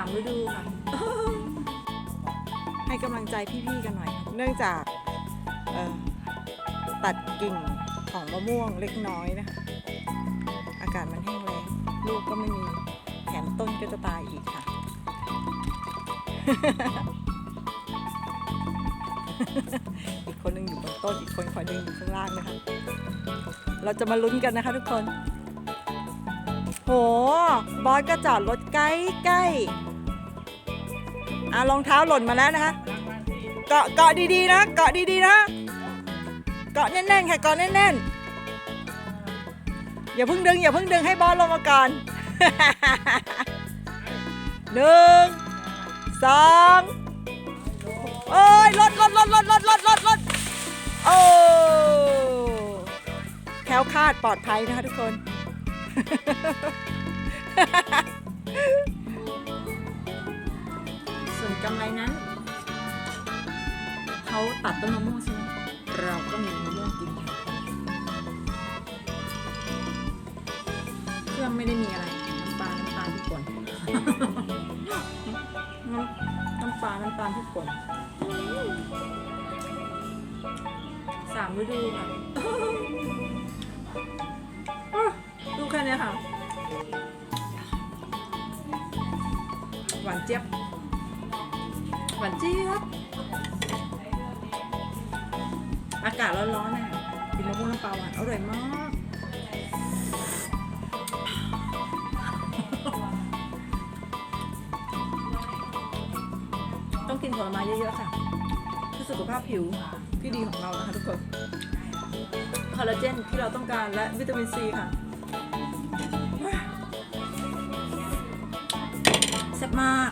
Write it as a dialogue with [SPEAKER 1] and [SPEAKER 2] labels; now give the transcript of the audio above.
[SPEAKER 1] ามฤดูค่ะ
[SPEAKER 2] ให้กำลังใจพี่ๆกันหน่อย เนื่องจากตัดกิ่งของมะม่วงเล็กน้อยนะคะ อากาศมันแห้งแล้งลูกก็ไม่มีแถมต้นก็จะตายอีกค่ะ อีกคนหนึงอยู่บนต้น อีกคนคอยดึงอยู่ข้างล่างนะคะ เราจะมาลุ้นกันนะคะทุกคน โห บอสก็จอดรถใกล้ใกล้ๆอะรองเท้าหล่นมาแล้วนะคะ เกาะเกาะดีๆนะ เกาะดีๆนะ เกาะแน่นๆค่ะ เกาะแน่นๆ อย่าเพิ่งดึง อย่าเพิ่งดึงให้บอสลงมาก่อนหนึ่งสองโอ้ยรถรถรถรถรถรถรถรถโอ้แคล้วคลาดปลอดภัยนะคะทุกคน
[SPEAKER 1] ส่วนกำไรนั้น เขาตัดต้นมะม่วงใช่ไหมเราก็มีมะม่วงกินเครื่องไม่ได้มีอะไร น้ำปลาน้ำตาลพริกป่นน้ำน้ำปลาน้ำตาลพริกป่นสามฤดูค่ะ ดูแค่เนี้ยค่ะ หวานเจี๊ยบ หวานเจี๊ยบ อากาศร้อนๆน่ะกินมะม่วงน้ำปลาหวานอร่อยมาก ต้องกินผลไม้เยอะๆค่ะเพื่อสุขภาพผิวที่ดีของเรานะคะทุกคนคอลลาเจนที่เราต้องการและวิตามินซีค่ะ แซ่บมาก